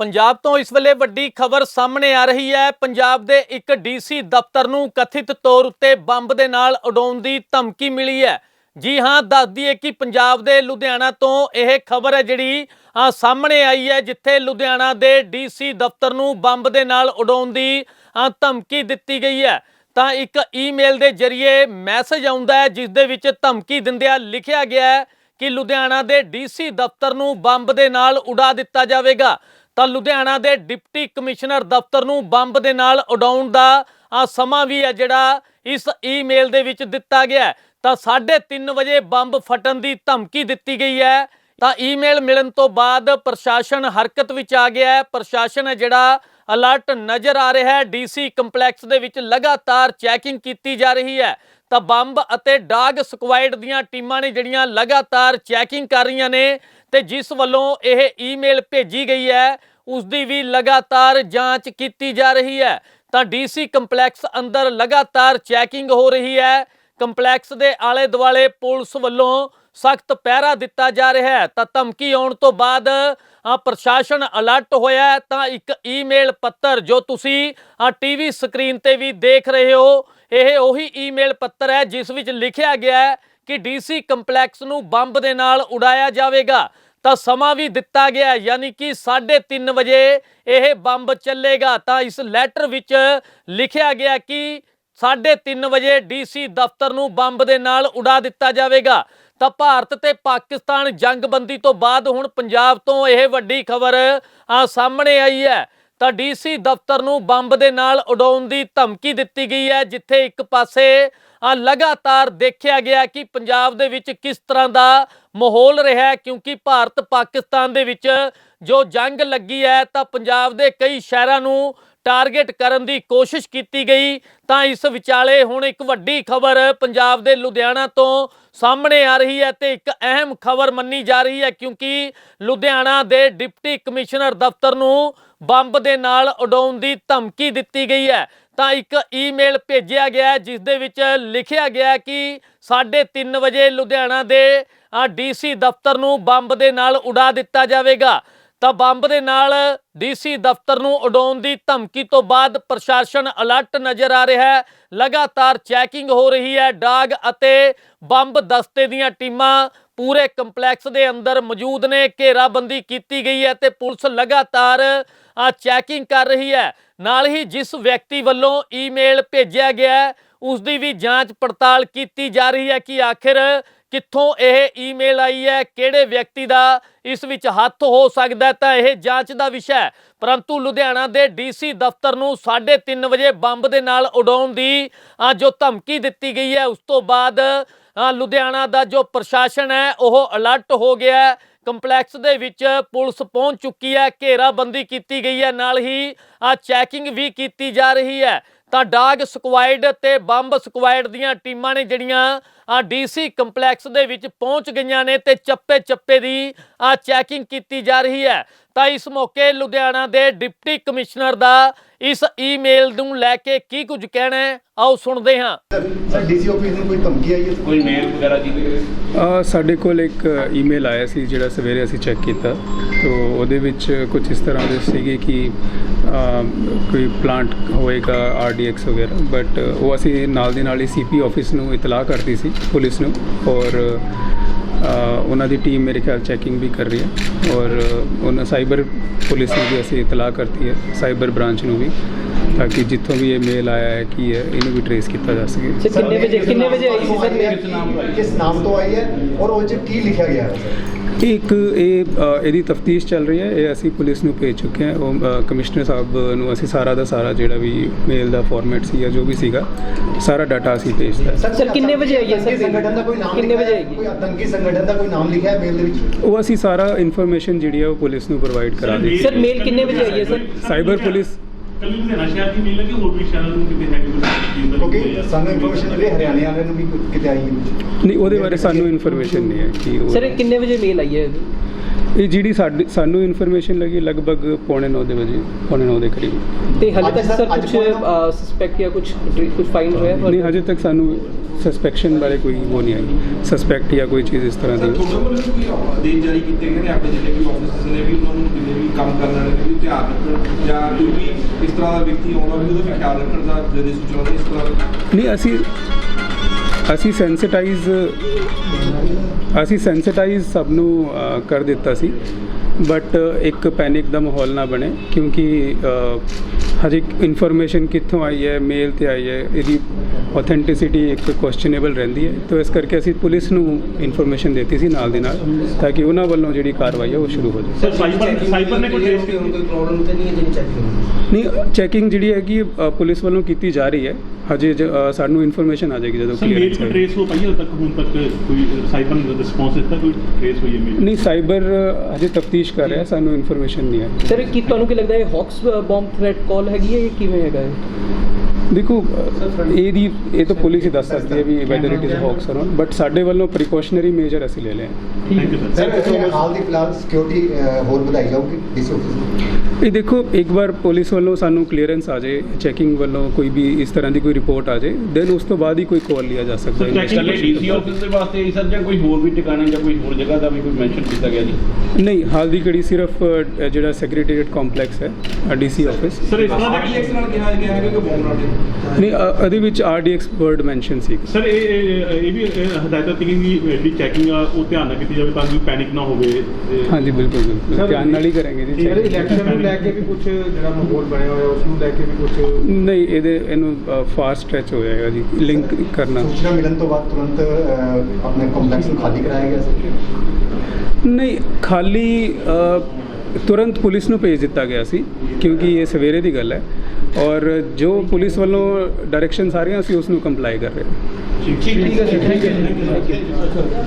ਪੰਜਾਬ ਤੋਂ ਇਸ ਵੇਲੇ ਵੱਡੀ ਖਬਰ ਸਾਹਮਣੇ ਆ ਰਹੀ ਹੈ। ਪੰਜਾਬ ਦੇ ਇੱਕ ਡੀਸੀ ਦਫ਼ਤਰ ਨੂੰ ਕਥਿਤ ਤੌਰ ਉੱਤੇ ਬੰਬ ਦੇ ਨਾਲ ਉਡਾਉਣ ਦੀ ਧਮਕੀ ਮਿਲੀ ਹੈ। ਜੀ ਹਾਂ, ਦੱਸ ਦਈਏ ਕਿ ਪੰਜਾਬ ਦੇ ਲੁਧਿਆਣਾ ਤੋਂ ਇਹ ਖਬਰ ਹੈ ਜਿਹੜੀ ਸਾਹਮਣੇ ਆਈ ਹੈ, ਜਿੱਥੇ ਲੁਧਿਆਣਾ ਦੇ ਡੀਸੀ ਦਫ਼ਤਰ ਨੂੰ ਬੰਬ ਦੇ ਨਾਲ ਉਡਾਉਣ ਦੀ ਧਮਕੀ ਦਿੱਤੀ ਗਈ ਹੈ। ਤਾਂ ਇੱਕ ਈਮੇਲ ਦੇ ਜ਼ਰੀਏ ਮੈਸੇਜ ਆਉਂਦਾ ਹੈ, ਜਿਸ ਦੇ ਵਿੱਚ ਧਮਕੀ ਦਿੰਦਿਆਂ ਲਿਖਿਆ ਗਿਆ ਹੈ ਕਿ ਲੁਧਿਆਣਾ ਦੇ ਡੀਸੀ ਦਫ਼ਤਰ ਨੂੰ ਬੰਬ ਦੇ ਨਾਲ ਉਡਾ ਦਿੱਤਾ ਜਾਵੇਗਾ। ਤਾਂ ਲੁਧਿਆਣਾ ਦੇ ਡਿਪਟੀ ਕਮਿਸ਼ਨਰ ਦਫ਼ਤਰ ਨੂੰ ਬੰਬ ਦੇ ਨਾਲ ਉਡਾਉਣ ਦਾ ਆ ਸਮਾਂ ਵੀ ਹੈ ਜਿਹੜਾ ਇਸ ਈਮੇਲ ਦੇ ਵਿੱਚ ਦਿੱਤਾ ਗਿਆ ਹੈ। ਤਾਂ 3:30 ਵਜੇ ਬੰਬ ਫਟਣ ਦੀ ਧਮਕੀ ਦਿੱਤੀ ਗਈ ਹੈ। ਤਾਂ ਈਮੇਲ ਮਿਲਣ ਤੋਂ ਬਾਅਦ ਪ੍ਰਸ਼ਾਸਨ ਹਰਕਤ ਵਿੱਚ ਆ ਗਿਆ ਹੈ। ਪ੍ਰਸ਼ਾਸਨ ਹੈ ਜਿਹੜਾ ਅਲਰਟ ਨਜ਼ਰ ਆ ਰਿਹਾ ਹੈ। ਡੀਸੀ ਕੰਪਲੈਕਸ ਦੇ ਵਿੱਚ ਲਗਾਤਾਰ ਚੈਕਿੰਗ ਕੀਤੀ ਜਾ ਰਹੀ ਹੈ। ਤਾਂ ਬੰਬ ਅਤੇ ਡਾਗ ਸਕੁਐਡ ਦੀਆਂ ਟੀਮਾਂ ਨੇ ਜਿਹੜੀਆਂ ਲਗਾਤਾਰ ਚੈਕਿੰਗ ਕਰ ਰਹੀਆਂ ਨੇ ਤੇ ਜਿਸ ਵੱਲੋਂ ਇਹ ਈਮੇਲ ਭੇਜੀ ਗਈ ਹੈ ਉਸ ਦੀ ਵੀ ਲਗਾਤਾਰ ਜਾਂਚ ਕੀਤੀ ਜਾ ਰਹੀ ਹੈ। ਤਾਂ ਡੀਸੀ ਕੰਪਲੈਕਸ ਅੰਦਰ ਲਗਾਤਾਰ ਚੈਕਿੰਗ ਹੋ ਰਹੀ ਹੈ। ਕੰਪਲੈਕਸ ਦੇ ਆਲੇ ਦੁਆਲੇ ਪੁਲਿਸ ਵੱਲੋਂ ਸਖਤ ਪਹਿਰਾ ਦਿੱਤਾ ਜਾ ਰਿਹਾ ਹੈ। ਤਾਂ ਧਮਕੀ ਆਉਣ ਤੋਂ ਬਾਅਦ ਪ੍ਰਸ਼ਾਸਨ ਅਲਰਟ ਹੋਇਆ ਤਾਂ ਇੱਕ ਈਮੇਲ ਪੱਤਰ ਜੋ ਤੁਸੀਂ ਆ ਟੀਵੀ ਸਕਰੀਨ ਤੇ ਵੀ ਦੇਖ ਰਹੇ ਹੋ, ਇਹ ਉਹੀ ਈਮੇਲ ਪੱਤਰ ਹੈ ਜਿਸ ਵਿੱਚ ਲਿਖਿਆ ਗਿਆ ਹੈ ਕਿ ਡੀਸੀ ਕੰਪਲੈਕਸ ਨੂੰ ਬੰਬ ਦੇ ਨਾਲ ਉਡਾਇਆ ਜਾਵੇਗਾ। ਤਾਂ ਸਮਾਂ ਵੀ ਦਿੱਤਾ ਗਿਆ ਯਾਨੀ ਕਿ 3:30 ਵਜੇ ਇਹ ਬੰਬ ਚੱਲੇਗਾ। ਤਾਂ ਇਸ ਲੈਟਰ ਵਿੱਚ ਲਿਖਿਆ ਗਿਆ ਕਿ 3:30 ਵਜੇ ਡੀਸੀ ਦਫ਼ਤਰ ਨੂੰ ਬੰਬ ਦੇ ਨਾਲ ਉਡਾ ਦਿੱਤਾ ਜਾਵੇਗਾ। ਤਾਂ ਭਾਰਤ ਤੇ ਪਾਕਿਸਤਾਨ ਜੰਗਬੰਦੀ ਤੋਂ ਬਾਅਦ ਹੁਣ ਪੰਜਾਬ ਤੋਂ ਇਹ ਵੱਡੀ ਖਬਰ ਆ ਸਾਹਮਣੇ ਆਈ ਹੈ। ਤਾਂ ਡੀਸੀ ਦਫ਼ਤਰ ਨੂੰ ਬੰਬ ਦੇ ਨਾਲ ਉਡਾਉਣ ਦੀ ਧਮਕੀ ਦਿੱਤੀ ਗਈ ਹੈ, ਜਿੱਥੇ ਇੱਕ ਪਾਸੇ ਲਗਾਤਾਰ ਦੇਖਿਆ ਗਿਆ ਕਿ ਪੰਜਾਬ ਦੇ ਵਿੱਚ ਕਿਸ ਤਰ੍ਹਾਂ ਦਾ ਮਾਹੌਲ ਰਿਹਾ ਕਿਉਂਕਿ ਭਾਰਤ ਪਾਕਿਸਤਾਨ ਦੇ ਵਿੱਚ ਜੋ ਜੰਗ ਲੱਗੀ ਹੈ, ਤਾਂ ਪੰਜਾਬ ਦੇ ਕਈ ਸ਼ਹਿਰਾਂ ਨੂੰ ਟਾਰਗੇਟ ਕਰਨ ਦੀ ਕੋਸ਼ਿਸ਼ ਕੀਤੀ ਗਈ, ਤਾਂ ਇਸ ਵਿਚਾਲੇ ਹੁਣ ਇੱਕ ਵੱਡੀ ਖਬਰ ਪੰਜਾਬ ਦੇ ਲੁਧਿਆਣਾ ਤੋਂ ਸਾਹਮਣੇ ਆ ਰਹੀ ਹੈ ਤੇ ਇੱਕ ਅਹਿਮ ਖਬਰ ਮੰਨੀ ਜਾ ਰਹੀ ਹੈ, ਕਿਉਂਕਿ ਲੁਧਿਆਣਾ ਦੇ ਡਿਪਟੀ ਕਮਿਸ਼ਨਰ ਦਫ਼ਤਰ ਨੂੰ ਬੰਬ ਦੇ ਨਾਲ ਉਡਾਉਣ ਦੀ ਧਮਕੀ ਦਿੱਤੀ ਗਈ ਹੈ। ਤਾਂ ਇੱਕ ਈਮੇਲ ਭੇਜਿਆ ਗਿਆ ਜਿਸ ਦੇ ਵਿੱਚ ਲਿਖਿਆ ਗਿਆ ਹੈ ਕਿ 3:30 ਵਜੇ ਲੁਧਿਆਣਾ ਦੇ ਡੀਸੀ ਦਫ਼ਤਰ ਨੂੰ ਬੰਬ ਦੇ ਨਾਲ ਉਡਾ ਦਿੱਤਾ ਜਾਵੇਗਾ। ਤਾਂ ਬੰਬ ਦੇ ਨਾਲ ਡੀਸੀ ਦਫ਼ਤਰ ਨੂੰ ਉਡਾਉਣ ਦੀ ਧਮਕੀ ਤੋਂ ਬਾਅਦ ਪ੍ਰਸ਼ਾਸਨ ਅਲਰਟ ਨਜ਼ਰ ਆ ਰਿਹਾ ਹੈ। ਲਗਾਤਾਰ ਚੈਕਿੰਗ ਹੋ ਰਹੀ ਹੈ। ਡਾਗ ਅਤੇ ਬੰਬ ਦਸਤੇ ਦੀਆਂ ਟੀਮਾਂ ਪੂਰੇ ਕੰਪਲੈਕਸ ਦੇ ਅੰਦਰ ਮੌਜੂਦ ਨੇ। ਘੇਰਾਬੰਦੀ ਕੀਤੀ ਗਈ ਹੈ ਤੇ ਪੁਲਿਸ ਲਗਾਤਾਰ ਆ ਚੈਕਿੰਗ ਕਰ ਰਹੀ ਹੈ। ਨਾਲ ਹੀ ਜਿਸ ਵਿਅਕਤੀ ਵੱਲੋਂ ਈਮੇਲ ਭੇਜਿਆ ਗਿਆ ਹੈ ਉਸ ਦੀ ਵੀ ਜਾਂਚ ਪੜਤਾਲ ਕੀਤੀ ਜਾ ਰਹੀ ਹੈ ਕਿ ਆਖਿਰ ਕਿੱਥੋਂ ਇਹ ਈਮੇਲ ਆਈ ਹੈ? ਕਿਹੜੇ ਵਿਅਕਤੀ ਦਾ ਇਸ ਵਿੱਚ ਹੱਥ ਹੋ ਸਕਦਾ ਤਾਂ ਇਹ ਜਾਂਚ ਦਾ ਵਿਸ਼ਾ ਹੈ। ਪਰੰਤੂ ਲੁਧਿਆਣਾ ਦੇ ਡੀਸੀ ਦਫ਼ਤਰ ਨੂੰ 3:30 ਵਜੇ ਬੰਬ ਦੇ ਨਾਲ ਉਡਾਉਣ ਦੀ ਜੋ ਧਮਕੀ ਦਿੱਤੀ ਗਈ ਹੈ, ਉਸ ਤੋਂ ਬਾਅਦ ਲੁਧਿਆਣਾ ਦਾ ਜੋ ਪ੍ਰਸ਼ਾਸਨ ਹੈ, ਉਹ ਅਲਰਟ ਹੋ ਗਿਆ ਹੈ। ਕੰਪਲੈਕਸ ਦੇ ਵਿੱਚ ਪੁਲਿਸ ਪਹੁੰਚ ਚੁੱਕੀ ਹੈ। ਘੇਰਾਬੰਦੀ ਕੀਤੀ ਗਈ ਹੈ। ਨਾਲ ਹੀ ਆ ਚੈਕਿੰਗ ਵੀ ਕੀਤੀ ਜਾ ਰਹੀ ਹੈ। ਤਾਂ ਡਾਗ ਸਕੁਆਇਡ ਤੇ ਬੰਬ ਸਕੁਆਇਡ ਦੀਆਂ ਟੀਮਾਂ ਨੇ ਜਿਹੜੀਆਂ ਆ ਡੀਸੀ ਕੰਪਲੈਕਸ ਦੇ ਵਿੱਚ ਪਹੁੰਚ ਗਈਆਂ ਨੇ ਤੇ ਚੱਪੇ ਚੱਪੇ ਦੀ ਆ ਚੈਕਿੰਗ ਕੀਤੀ ਜਾ ਰਹੀ ਹੈ। ਤਾਂ ਇਸ ਮੌਕੇ ਲੁਧਿਆਣਾ ਦੇ ਡਿਪਟੀ ਕਮਿਸ਼ਨਰ ਦਾ ਇਸ ਈਮੇਲ ਨੂੰ ਲੈ ਕੇ ਕੀ ਕੁਝ ਕਹਿਣਾ ਹੈ ਆਓ ਸੁਣਦੇ ਹਾਂ। ਡੀਸੀ ਆਫਿਸ ਨੂੰ ਕੋਈ ਧਮਕੀ ਆਈ ਹੈ? ਕੋਈ ਮੇਲ ਵਗੈਰਾ ਜੀ? ਅ, ਸਾਡੇ ਕੋਲ ਇੱਕ ਈਮੇਲ ਆਇਆ ਸੀ ਜਿਹੜਾ ਸਵੇਰੇ ਅਸੀਂ ਚੈੱਕ ਕੀਤਾ। ਤੋ ਉਹਦੇ ਵਿੱਚ ਕੁਝ ਇਸ ਤਰ੍ਹਾਂ ਦੇ ਸੀਗੇ ਕਿ ਕੋਈ ਪਲਾਂਟ ਹੋਏਗਾ ਆਰਡੀਐਕਸ ਵਗੈਰਾ। ਬਟ ਉਹ ਅਸੀਂ ਨਾਲ ਦੀ ਨਾਲ ਹੀ ਸੀਪੀ ਆਫਿਸ ਨੂੰ ਇਤਲਾਹ ਕਰਤੀ ਸੀ ਪੁਲਿਸ ਨੂੰ। ਔਰ ਉਹਨਾਂ ਦੀ ਟੀਮ ਮੇਰੇ ਖਿਆਲ ਚੈਕਿੰਗ ਵੀ ਕਰ ਰਹੀ ਹੈ ਔਰ ਉਹਨਾਂ ਸਾਈਬਰ ਪੁਲਿਸ ਨੂੰ ਵੀ ਅਸੀਂ ਇਤਲਾਹ ਕਰਤੀ ਹੈ ਸਾਈਬਰ ਬ੍ਰਾਂਚ ਨੂੰ ਵੀ। ਤਾਂ ਕਿ ਜਿੱਥੋਂ ਵੀ ਇਹ ਮੇਲ ਆਇਆ ਹੈ ਕੀ ਹੈ ਇਹਨੂੰ ਵੀ ਟਰੇਸ ਕੀਤਾ ਜਾ ਸਕੇ। ਸਰ ਕਿੰਨੇ ਵਜੇ ਕਿੰਨੇ ਵਜੇ ਆਈ ਸੀ ਸਰ? ਕਿਸ ਨਾਮ ਦਾ ਕਿਸ ਨਾਮ ਤੋਂ ਆਈ ਹੈ? ਔਰ ਉਹ 'ਚ ਕੀ ਲਿਖਿਆ ਗਿਆ ਹੈ? ਇੱਕ ਇਹ ਇਹਦੀ ਤਫਤੀਸ਼ ਚੱਲ ਰਹੀ ਹੈ। ਇਹ ਅਸੀਂ ਪੁਲਿਸ ਨੂੰ ਭੇਜ ਚੁੱਕੇ ਹਾਂ। ਉਹ ਕਮਿਸ਼ਨਰ ਸਾਹਿਬ ਨੂੰ ਅਸੀਂ ਸਾਰਾ ਦਾ ਸਾਰਾ ਜਿਹੜਾ ਵੀ ਮੇਲ ਦਾ ਫਾਰਮੈਟ ਸੀ ਜਾਂ ਜੋ ਵੀ ਸੀਗਾ ਸਾਰਾ ਡਾਟਾ ਅਸੀਂ ਭੇਜਤਾ। ਸਰ, ਕਿੰਨੇ ਵਜੇ ਆਈ ਹੈ ਸਰ? ਸੰਗਠਨ ਦਾ ਕੋਈ ਨਾਮ ਕਿੰਨੇ ਵਜੇ? ਆਏਗੀ? ਕੋਈ ਆਤੰਕੀ ਸੰਗਠਨ ਦਾ ਕੋਈ ਨਾਮ ਲਿਖਿਆ ਹੈ ਮੇਲ ਦੇ ਵਿੱਚ? ਉਹ ਅਸੀਂ ਸਾਰਾ ਇਨਫੋਰਮੇਸ਼ਨ ਜਿਹੜੀ ਹੈ ਉਹ ਪੁਲਿਸ ਨੂੰ ਪ੍ਰੋਵਾਈਡ ਕਰਾ ਦਿੱਤੀ ਸਰ ਮੇਲ ਕਿੰਨੇ ਵਜੇ ਆਈ ਹੈ ਸਰ? ਸਾਈਬਰ ਪੁਲਿਸ ਕੱਲ ਲੁਧਿਆਣਾ ਸ਼ਹਿਰ ਦੀ ਮਿਲ ਕਿ ਹੋਰ ਵੀ ਸ਼ਹਿਰਾਂ ਨੂੰ ਕਿਤੇ ਹੈਗੀ ਕੋਈ ਕਿਉਂਕਿ ਸਾਨੂੰ ਇਨਫੋਰਮੇਸ਼ਨ ਮਿਲੀ ਹਰਿਆਣੇ ਵਾਲਿਆਂ ਨੂੰ ਵੀ ਕਿਤੇ ਆਈ ਨਹੀਂ ਉਹਦੇ ਬਾਰੇ ਸਾਨੂੰ ਇਨਫੋਰਮੇਸ਼ਨ ਨਹੀਂ ਹੈ ਕਿ ਉਹ ਸਰ ਇਹ ਕਿੰਨੇ ਵਜੇ ਮੇਲ ਆਈ ਹੈ ਇਹ ਜਿਹੜੀ ਸਾਡੀ ਸਾਨੂੰ ਇਨਫੋਰਮੇਸ਼ਨ ਲੱਗੀ ਲਗਭਗ ਪੌਣੇ 9 ਦੇ ਵਜੇ ਪੌਣੇ 9 ਦੇ ਕਰੀਬ। ਤੇ ਹਾਲੇ ਤੱਕ ਸਰ- ਕੁਝ ਕੋਈ- ਸਸਪੈਕਟ ਜਾਂ ਕੁਝ ਕੁਝ ਫਾਈਂਡ ਹੋਇਆ ਨਹੀਂ ਹਜੇ ਤੱਕ ਸਾਨੂੰ ਸਸਪੈਕਸ਼ਨ ਬਾਰੇ ਕੋਈ ਉਹ ਨਹੀਂ ਆਈ। ਸਸਪੈਕਟ ਜਾਂ ਕੋਈ ਚੀਜ਼ ਇਸ ਤਰ੍ਹਾਂ ਦੀ। ਆਦੇਸ਼ ਜਾਰੀ ਕੀਤੇ ਗਏ ਨੇ? ਆਪਣੇ ਜਿਹੜੇ ਵੀ ਆਫਿਸਰਸ ਨੇ ਵੀ ਉਹਨਾਂ ਨੂੰ ਜਿੰਨੇ ਵੀ ਕੰਮ ਕਰਨ ਵਾਲੇ ਵੀ ਧਿਆਨ ਜਾਂ ਕੋਈ ਵੀ ਇਸ ਤਰ੍ਹਾਂ ਦਾ ਵਿਅਕਤੀ ਆਉਂਦਾ ਵੀ ਉਹਦਾ ਵੀ ਖਿਆਲ ਰੱਖਣ ਦਾ ਜਿਹੜੇ ਸੂਚਨਾ ਇਸ ਤਰ੍ਹਾਂ ਨਹੀਂ, ਅਸੀਂ ਅਸੀਂ ਸੈਂਸਿਟਾਈਜ਼ ਅਸੀਂ ਸੈਂਸਿਟਾਈਜ਼ ਸਭ ਨੂੰ ਕਰ ਦਿੱਤਾ ਸੀ। ਬਟ ਇੱਕ ਪੈਨਿਕ ਦਾ ਮਾਹੌਲ ਨਾ ਬਣੇ, ਕਿਉਂਕਿ ਹਰ ਇੱਕ ਇਨਫੋਰਮੇਸ਼ਨ ਕਿੱਥੋਂ ਆਈ ਹੈ ਮੇਲ ਤੇ ਆਈ ਹੈ, ਇਹਦੀ ਆਥੈਂਟਿਸਿਟੀ ਇੱਕ ਕੁਐਸਚਨੇਬਲ ਰਹਿੰਦੀ ਹੈ। ਤਾਂ ਇਸ ਕਰਕੇ ਅਸੀਂ ਪੁਲਿਸ ਨੂੰ ਇਨਫੋਰਮੇਸ਼ਨ ਦਿੱਤੀ ਸੀ ਨਾਲ ਦੀ ਨਾਲ ਤਾਂ ਕਿ ਉਹਨਾਂ ਵੱਲੋਂ ਜਿਹੜੀ ਕਾਰਵਾਈ ਹੈ ਉਹ ਸ਼ੁਰੂ ਹੋ ਜਾਵੇ। ਸਰ ਸਾਈਬਰ ਸਾਈਬਰ ਨੇ ਕੋਈ ਟ੍ਰੇਸ ਕੋਈ ਪ੍ਰੋਬਲਮ ਤਾਂ ਨਹੀਂ ਹੈ ਜਿਹਨੇ ਚੈੱਕ ਨਹੀਂ ਚੈਕਿੰਗ ਜਿਹੜੀ ਹੈਗੀ ਅ, ਪੁਲਿਸ ਵੱਲੋਂ ਕੀਤੀ ਜਾ ਰਹੀ ਹੈ। ਹਜੇ ਸਾਨੂੰ ਇਨਫੋਰਮੇਸ਼ਨ ਆ ਜਾਏਗੀ ਜਦੋਂ ਸਰ ਆਏਗੀ। ਟ੍ਰੇਸ ਹੋ ਪਾਈ ਹੈ ਤੱਕ ਹੁਣ ਤੱਕ ਕੋਈ ਸਾਈਬਰ ਨੇ ਰਿਸਪੌਂਸ ਦਿੱਤਾ ਕੋਈ ਟ੍ਰੇਸ ਹੋਈ ਹੈ ਨਹੀਂ ਸਾਈਬਰ ਅਜੇ ਤਫਤੀਸ਼ ਕਰ ਰਿਹਾ ਸਾਨੂੰ ਇਨਫੋਰਮੇਸ਼ਨ ਨਹੀਂ ਹੈ ਸਰ ਕੀ ਤੁਹਾਨੂੰ ਕੀ ਲੱਗਦਾ ਹੈ ਹੌਕਸ ਬੰਬ ਥ੍ਰੈਟ ਕਾਲ ਹੈਗੀ ਹੈ ਜਾਂ ਕਿਵੇਂ ਹੈਗਾ ਹੈ ਦੇਖੋ ਅ, ਇਹਦੀ ਇਹ ਤਾਂ ਪੁਲਿਸ ਹੀ ਦੱਸ ਸਕਦੀ ਹੈ ਵੀ whether it is hoax or but ਸਾਡੇ ਵੱਲੋਂ ਪ੍ਰੀਕਾਸ਼ਨਰੀ ਮੇਜਰ ਅਸੀਂ ਲੈ ਲਏ ਥੈਂਕ ਯੂ ਸਰ ਸਰ ਇਹ ਹਾਲ ਦੀ ਫਿਲਹਾਲ ਸਿਕਿਉਰਿਟੀ ਹੋਰ ਵਧਾਈ ਜਾਊਗੀ ਡੀਸੀ ਆਫਿਸ ਦੀ ਇਹ ਦੇਖੋ ਇੱਕ ਵਾਰ ਪੁਲਿਸ ਵੱਲੋਂ ਸਾਨੂੰ ਕਲੀਅਰੈਂਸ ਆ ਜਾਏ ਚੈਕਿੰਗ ਵੱਲੋਂ ਕੋਈ ਵੀ ਇਸ ਤਰ੍ਹਾਂ ਦੀ ਕੋਈ ਰਿਪੋਰਟ ਆ ਜਾਏ ਦੈਨ ਉਸ ਤੋਂ ਬਾਅਦ ਹੀ ਕੋਈ ਕਾਲ ਲਿਆ ਜਾ ਸਕਦਾ ਹੈ। ਇਕੱਲੇ ਡੀਸੀ ਆਫਿਸ ਦੇ ਵਾਸਤੇ ਹੀ ਸਰ ਜਾਂ ਕੋਈ ਹੋਰ ਵੀ ਟਿਕਾਣੇ ਜਾਂ ਕੋਈ ਹੋਰ ਜਗ੍ਹਾ ਦਾ ਵੀ ਕੋਈ ਮੈਂਸ਼ਨ ਕੀਤਾ ਗਿਆ ਜੀ? ਨਹੀਂ ਹਾਲ ਦੀ ਘੜੀ ਸਿਰਫ ਜਿਹੜਾ ਸੈਕਟਰੀਏਟ ਕੰਪਲੈਕਸ ਹੈ ਡੀਸੀ ਆਫਿਸ ਸਰ ਇਸ ਤਰ੍ਹਾਂ ਆਰਡੀਐਕਸ ਦੇ ਨਾਲ ਕਿਹਾ ਗਿਆ ਹੈ ਕਿ ਬੋਮ ਨਾਲ ਨਹੀਂ ਅ, ਇਹਦੇ ਵਿੱਚ ਆਰਡੀਐਕਸ ਵਰਡ ਮੈਂਸ਼ਨ ਸੀ। ਸਰ ਇਹ ਇਹ ਵੀ ਹਦਾਇਤਾਂ ਕਿ ਜਿਹੜੀ ਚੈਕਿੰਗ ਆ ਉਹ ਧਿਆਨ ਨਾਲ ਕੀਤੀ ਜਾਵੇ ਤਾਂ ਕਿ ਪੈਨਿਕ ਨਾ ਹੋਵੇ ਹਾਂਜੀ ਬਿਲਕੁਲ ਬਿਲਕੁਲ। ਧਿਆਨ ਨਾਲ ਹੀ ਕਰਾਂਗੇ ਜੀ ਸਰ। ਇਲੈਕਸ਼ਨ ਨੂੰ ਲੈ ਕੇ ਵੀ ਕੁਝ ਜਿਹੜਾ ਮਾਹੌਲ ਬਣਿਆ ਹੋਇਆ ਉਸ ਨੂੰ ਲੈ ਕੇ ਵੀ ਕੁਝ ਨਹੀਂ ਇਹਦੇ ਇਹਨੂੰ ਫਾਰ ਸਟ੍ਰੈਚ ਹੋ ਜਾਏਗਾ ਜੀ ਲਿੰਕ ਕਰਨਾ। ਸੂਚਨਾ ਮਿਲਣ ਤੋਂ ਬਾਅਦ ਤੁਰੰਤ ਆਪਣੇ ਕੰਪਲੈਕਸ ਨੂੰ ਖਾਲੀ ਕਰਾਇਆ ਗਿਆ ਸੀ? ਨਹੀਂ ਖਾਲੀ ਤੁਰੰਤ ਪੁਲਿਸ ਨੂੰ ਭੇਜ ਦਿੱਤਾ ਗਿਆ ਸੀ ਕਿਉਂਕਿ ਇਹ ਸਵੇਰੇ ਦੀ ਗੱਲ ਹੈ। ਔਰ ਜੋ ਪੁਲਿਸ ਵੱਲੋਂ ਡਾਇਰੈਕਸ਼ਨਸ ਆ ਰਹੀਆਂ ਅਸੀਂ ਉਸ ਨੂੰ ਕੰਪਲਾਈ ਕਰ ਰਹੇ ਹਾਂ। ਠੀਕ ਹੈ ਠੀਕ ਹੈ।